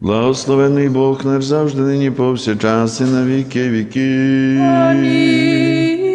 Благословений Бог наш завжди нині повсякчас і на віки віки. Амінь.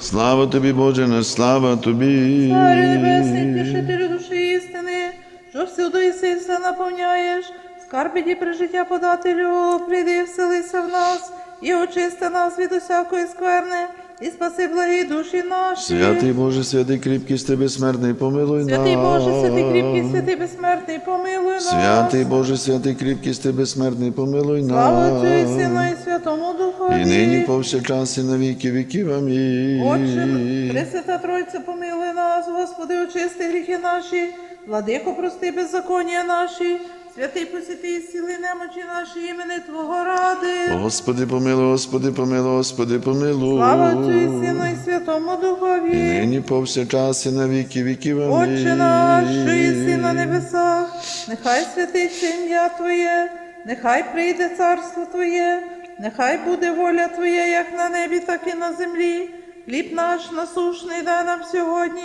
Слава тобі, Боже наш, слава тобі. Царю небесний, тішителю душі істини, що всюди все наповняєш, скарбі при життя подателю, прийди вселися в нас, і очисти нас від усякої скверни, і спаси благі душі наші. Святий Боже, святий кріпкий, ти безсмертний, помилуй нас. Святий Боже, святий кріпкий, святий безсмертний, помилуй нас. Святий Боже, святий кріпкий, ти безсмертний, помилуй Слава нас. Отцю і Сину і Святому Духові. І нині повсякчас і на віки віків. Амінь. Отче, Пресвята Тройця, помилуй нас, Господи, очисти гріхи наші, владико, прости беззаконня наші, святий посвяти і зціли немочі наші імени Твого ради. Господи, помилуй, Господи, помилуй, Господи, помилуй. Слава Отцю і Сину і Святому І Духові. нині повсякчас і на віки віків. Амінь. Отче наш, що єси на небесах, нехай святиться ім'я Твоє, нехай прийде царство Твоє, нехай буде воля Твоя, як на небі, так і на землі. Хліб наш насушний дай нам сьогодні,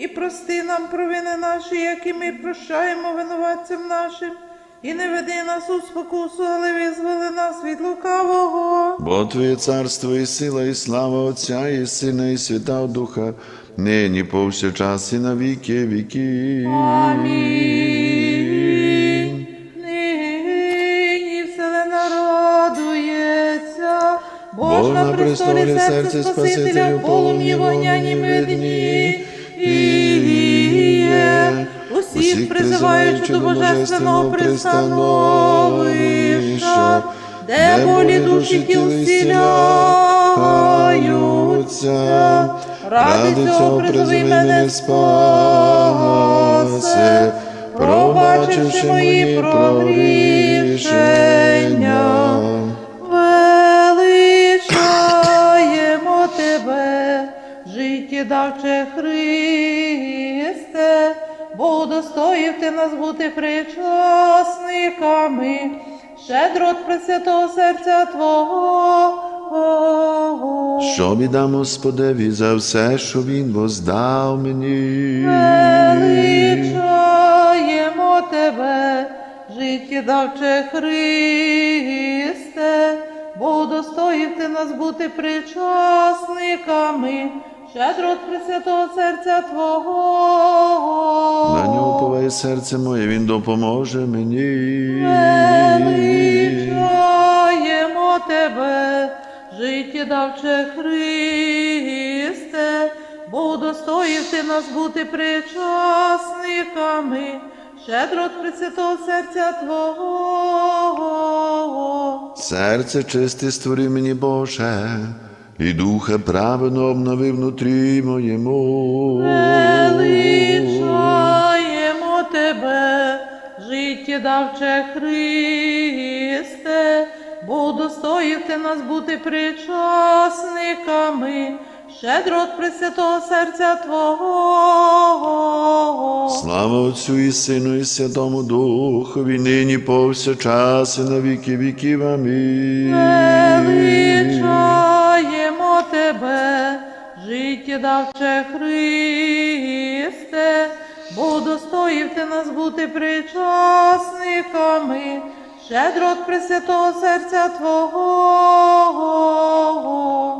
і прости нам провини наші, які ми прощаємо винуватцям нашим, і не веди нас у спокусу, але визволи нас від лукавого. Бо Твоє царство і сила, і слава Отця, і Сина, і Святого Духа, нині повсякчас і на віки віки. Амінь. Нині вселена радується, Бож на престолі серце Спасителя, полум'ї вогняні видні. Іє. Усіх призиваючи до божественного пристановища, де болі душі тіл зціляються. Ради цього призови мене спаси, пробачивши мої прогрішення. Життєдавче Христе, бо удостоїв ти нас бути причасниками, щедро от Пресвятого серця Твого. Що віддам Господеві за все, що Він воздав мені. Величаємо тебе, життєдавче Христе, бо удостоїв ти нас бути причасниками, щедро от Пресвятого серця Твого. На нього поває серце моє, Він допоможе мені. Величаємо тебе, життєдавче Христе, бо удостоїв ти нас бути причасниками, щедро от Пресвятого серця Твого. Серце чисте створи мені, Боже, і духа праведно обнови внутрі моєму. Величаємо тебе, життєдавче Христе, бо удостоїв ти нас бути причасниками, щедро от Пресвятого серця Твого. Слава Отцю і Сину, і Святому Духові, нині повсякчас і на віки віків. Амінь. Величаємо тебе, життєдавче Христе, бо удостоїв ти нас бути причасниками, щедро от Пресвятого серця Твого.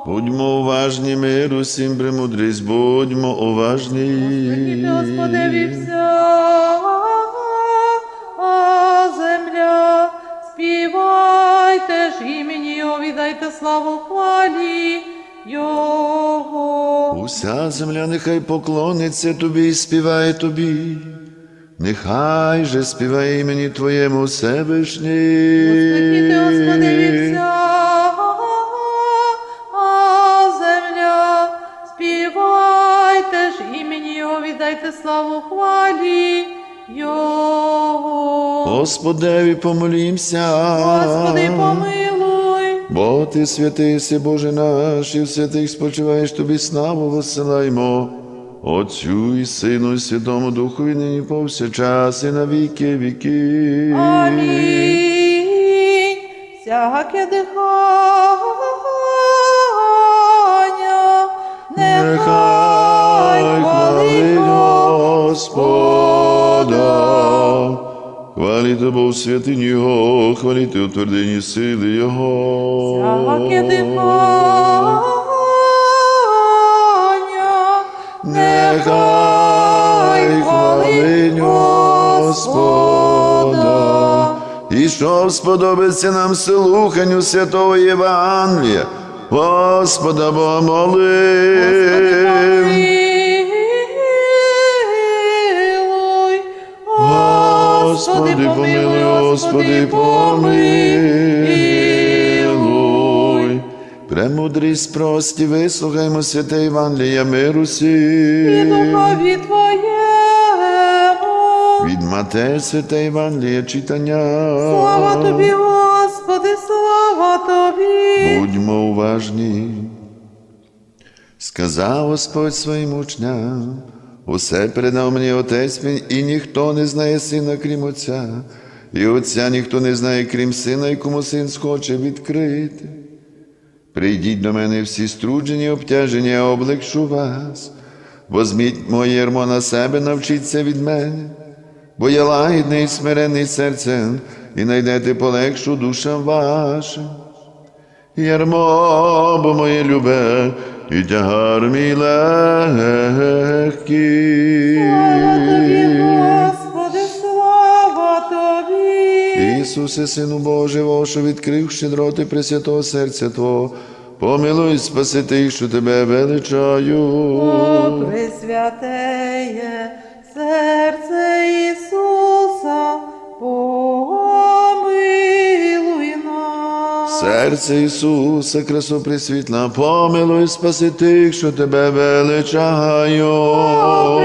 Будьмо уважні, мир усім премудрість, будьмо уважні. Прихід Господеві вся земля, співайте ж імені Його, віддайте славу хвалі Його. Уся земля нехай поклониться тобі і співає тобі. Нехай же співає імені Твоєму Всевишній. Господеві вся земля, співайте ж імені Його, віддайте славу хвалі Його. Господеві помолімся. Господи, помилуй. Бо ти святий, си Боже наш, і в святих спочиваєш тобі славу висилаймо. Отцю і Сину, і Святому Духові нині повсякчас і на віки віки. Амінь. Всяке дихання, нехай хвалить хвалить Хваліте Бог святині Його, хваліте у твердині сили Його. Всяке дихання, Нехай хвалить Господа, і що сподобиться нам слуханню святого Євангелія, Господа Бога молим. Господи, помилуй, Господи, помилуй. Премудрість прості, вислухаймо святе Євангелія миру І сі. духові Твоєму. Від Матея святе Євангелія читання. Слава Тобі, Господи, слава Тобі. Будьмо уважні. Сказав Господь своїм учням, усе передав мені Отець мій, і ніхто не знає сина, крім Отця, і Отця ніхто не знає, крім сина, якому син схоче відкрити. Прийдіть до мене всі струджені, обтяжені, я облегшу вас. Возьміть моє ярмо на себе, навчіться від мене, бо я лагідний і смирений серцем, і найдете полегшу душам вашим. Ярмо, бо моє любе, і тягар мій легкий. Слава Тобі, Господи, слава Тобі. Ісусе, Сину Божий, що відкрив щедроти Пресвятого серця Твого, помилуй, спаси тих, що Тебе величаю. О, Пресвятеє серце Ісуса, Серце Ісуса, красу присвітла, помилуй, спаси тих, що Тебе величаю. О,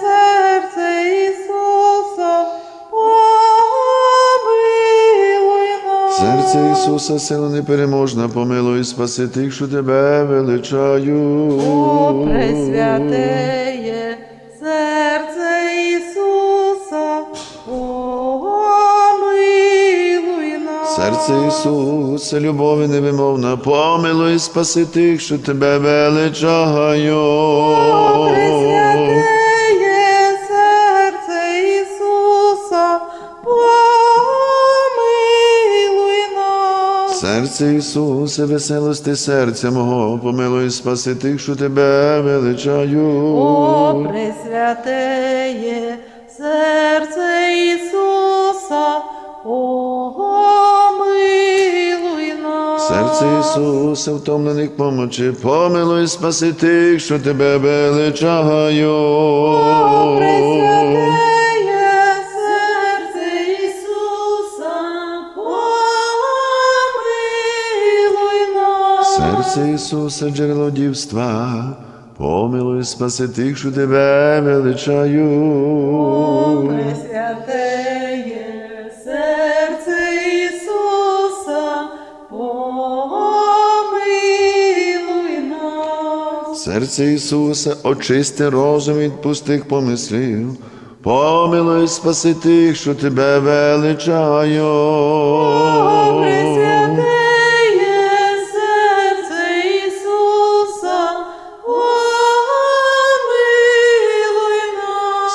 серце Ісуса, помилуй нас. Серце Ісуса, сила непереможна, помилуй, спаси тих, що Тебе величаю. О, Пресвятеє Серце Ісуса, любові невимовна, помилуй, спаси тих, що тебе величаю. Серце Ісуса, веселости серця мого, помилуй, спаси тих, що тебе величаю. О, Пресвятеє серце Ісуса, Серце Ісуса, втомлених помочи, помилуй, спаси тих, що тебе величаю. О, серце Ісуса, помилуй нас. Серце Ісуса, джерело дівства, помилуй, спаси тих, що тебе величаю. Серце Ісуса, очисти розум від пустих помислів, помилуй, спаси тих, що тебе величаю. О,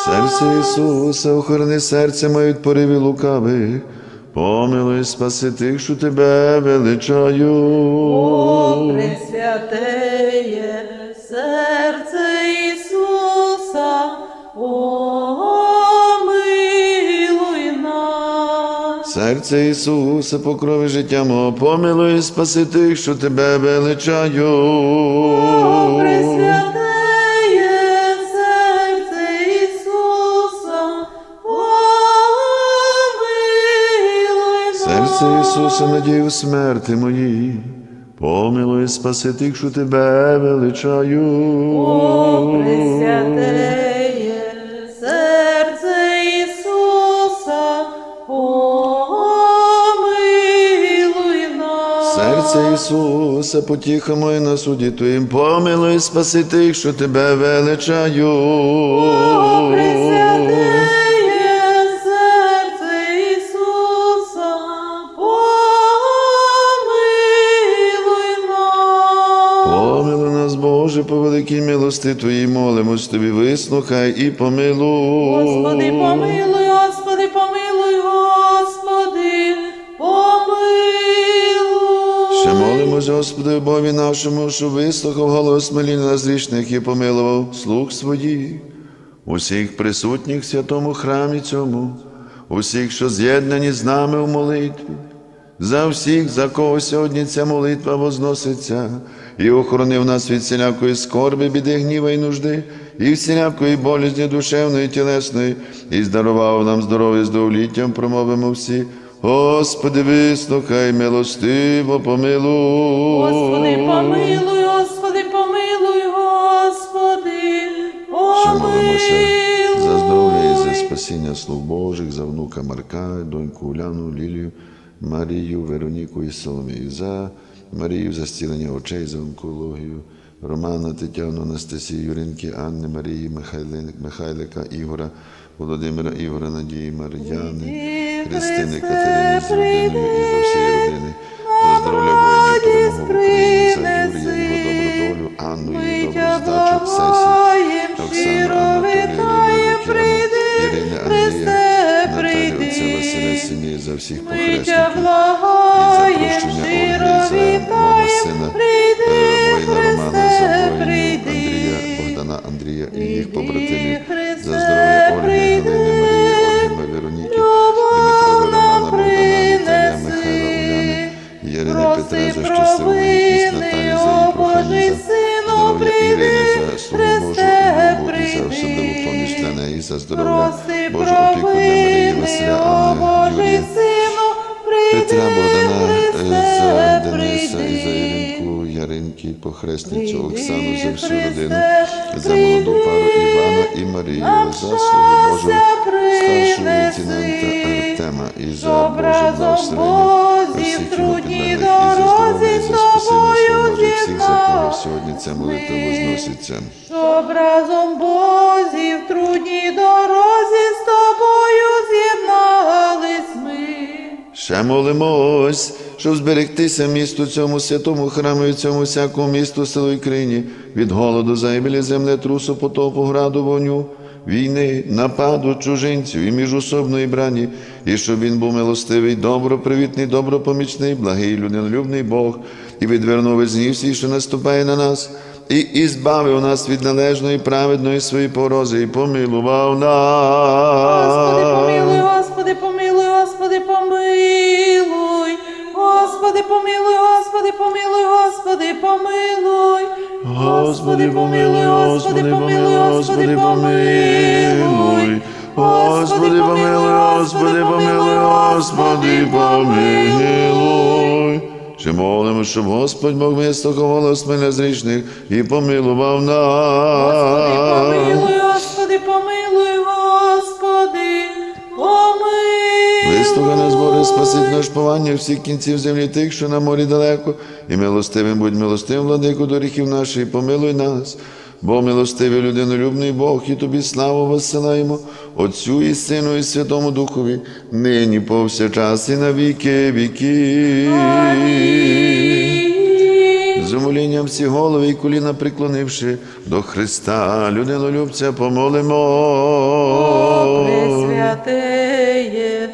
серце Ісуса, охорони серце моє від поривів лукавих, помилуй, спаси тих, що тебе величаю. О, Пресвятеє Серце Ісуса, покрови життя мого, помилуй, спаси тих, що тебе величаю. О, серце Ісуса, помилуй. Серце Ісуса, надію смерти моїй, помилуй, спаси тих, що тебе величаю. О, Серце Ісуса, потіха моя на суді Твоїм, помилуй, спаси тих, що тебе величаю. О, серце Ісуса, помилуй нас. Помилуй нас, Боже, по великій милости Твоїй, молимось Тобі, вислухай і помилуй, Господи, помилуй, Господи, Бові нашому, що вислухав голос моління нас грішних і помилував слуг своїх, усіх присутніх в святому храмі цьому, усіх, що з'єднані з нами у молитві, за всіх, за кого сьогодні ця молитва возноситься, і охоронив нас від всілякої скорби, біди, гніва і нужди, і всілякої болізні душевної, і тілесної, і здарував нам здоров'я з довліттям, промовимо всі. Господи, вислухай, милостиво помилуй. Господи, помилуй, Господи, помилуй, Господи, молимося за здоров'я і за спасіння слуг Божих, за внука Марка, доньку Уляну, Лілію, Марію, Вероніку і Соломію, за Марію, за зцілення очей, за онкологію, Романа, Тетяну, Анастасію, Юринки, Анни, Марії, Михайлика, Ігора, Володимира, Ігора, Надії, Мар'яни, Христини, Катерини з родиною і за всієї родини, за здоров'я воїнів, перемогу в Україні, за Юрія, його добру долю, Анну, її добру здачу, сесію, Оксану, Анатолія, Лілію, Ірини, Андрія, Наталію, отця Василя, сім'ї, за всіх похресників, і за прощення Ольги, за мого сина, е, воїна Романа, за воїнів Андрія, Богдана, Андрія і їх побратимів, за здоров'я Петра, за щасливу вікність, Наталі, за її прохання, за здоров'я Ірини, за слугу Божу любов і за особливу поміч для неї, за здоров'я Божу опіку для Марії, Василя, Анни, Юрія, Петра Богдана, е, за Дениса і за Іринку, Яринки, похресницю Оксану, за всю родину, за молоду пару Івана і Марію, за слугу Божу старшого лейтенанта Артема і за Боже благословення всіх його підлеглих, і за здоров'я, і за спасіння слуг всіх, за кого сьогодні ця молитва возноситься. Щоб разом Бозі в трудній дорозі з тобою з'єднались ми. Ще молимось, щоб зберегтися місту цьому святому храму і цьому всякому місту село і країні від голоду, загибелі землетрусу, потопу, граду, вогню, війни, нападу чужинців і міжособної брані, і щоб він був милостивий, добропривітний, добропомічний, благий, людинолюбний Бог, і відвернув із всіх, що наступає на нас, і ізбавив нас від належної, праведної своєї порози, і помилував нас. Господи, помилуй, Господи, помилуй, Господи, помилуй. Господи, помилуй, Господи, помилуй, Господи, помилуй. Чи молимо, щоб Господь Бог вислухав голос мене зрічних і помилував Господи, нас. помилуй, Господи, помилуй, спасить наш повання всіх кінців землі тих, що на морі далеко, і милостивим будь милостивим, владику доріхів наших, і помилуй нас. Бо милостивий людинолюбний Бог, і тобі славу воссилаємо, Отцю і Сину, і Святому Духові, нині повсякчас і на віки віки. З умолінням всі голови і коліна приклонивши до Христа, людинолюбця помолимо. Пресвятеє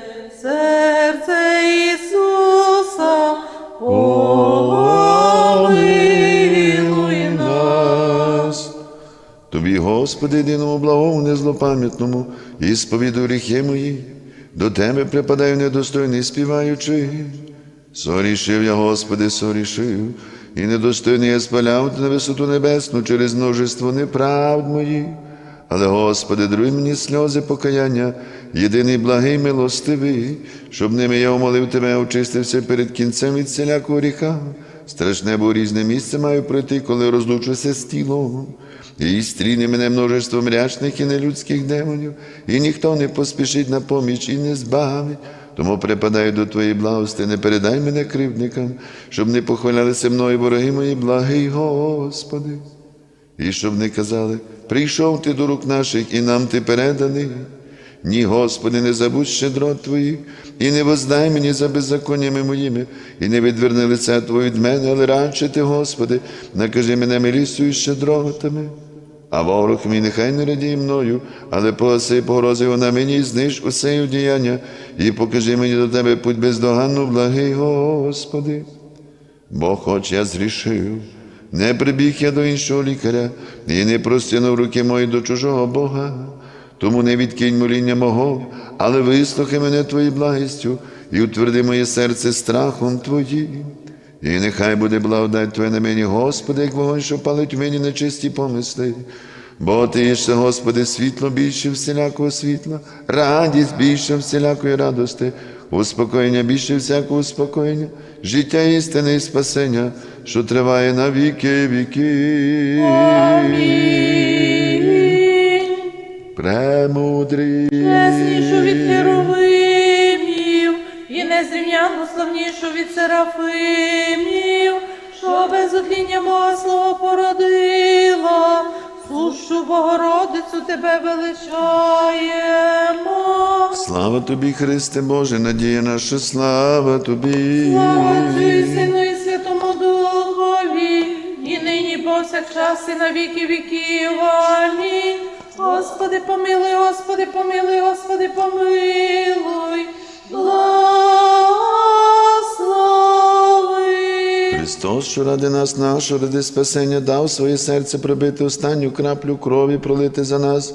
Господи, єдиному благому, незлопам'ятному, і сповіду гріхи мої, до Тебе припадаю недостойний співаючи. Сорішив я, Господи, сорішив, і недостойний я спаляв на висоту небесну через множество неправд моїх. Але, Господи, даруй мені сльози покаяння, єдиний благий милостивий, щоб ними я умолив Тебе, очистився перед кінцем від всілякого гріха. Страшне, бо різне місце маю пройти, коли розлучуся з тілом. І стріне мене множество мрячних і нелюдських демонів, і ніхто не поспішить на поміч і не збавить. Тому припадаю до Твоєї благости, не передай мене кривдникам, щоб не похвалялися мною вороги мої, благий Господи. І щоб не казали, прийшов ти до рук наших, і нам ти переданий. Ні, Господи, не забудь щедрот Твоїх, і не воздай мені за беззаконнями моїми, і не відверни лице Твоє від мене, але радше ти, Господи, накажи мене милістю і щедротами. А ворог мій нехай не радій мною, але погаси погрози його на мені, зниж усе діяння, і покажи мені до тебе путь бездоганну, благий Господи. Бо хоч я зрішив, не прибіг я до іншого лікаря, і не простягнув руки мої до чужого Бога. Тому не відкинь моління мого, але вислухай мене Твоєю благістю і утверди моє серце страхом Твоїм. І нехай буде благодать Твоя на мені, Господи, як вогонь, що палить в мені нечисті помисли. Бо ти є ще, Господи, світло більше всілякого світла, радість більше всілякої радости, успокоєння більше всякого успокоєння, життя істини і спасення, що триває на віки віки. Амінь. Премудрий. Неснішу від херовимів і незрівняно славнішу від серафимів, що без отління Бога слово породила, сущу Богородицю тебе величаємо. Слава тобі, Христе Боже, надія наша, слава тобі. Слава Сину і Святому Духові, і нині повсякчас і на віки віків. Амінь. Господи, помилуй, Господи, помилуй, Господи, помилуй. Христос, що ради нас, нашого, ради спасення, дав своє серце пробити останню краплю крові, пролити за нас.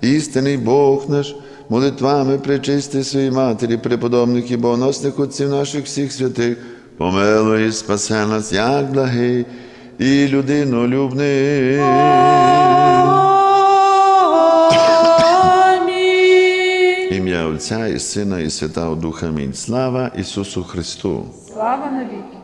Істинний Бог наш, молитвами причисти своїй матері, преподобних і богоносних отців наших всіх святих, помилуй і спасе нас, як благий і людинолюбний. Отця і Сина, і Святого Духа. Амінь. Слава Ісусу Христу! Слава навіки.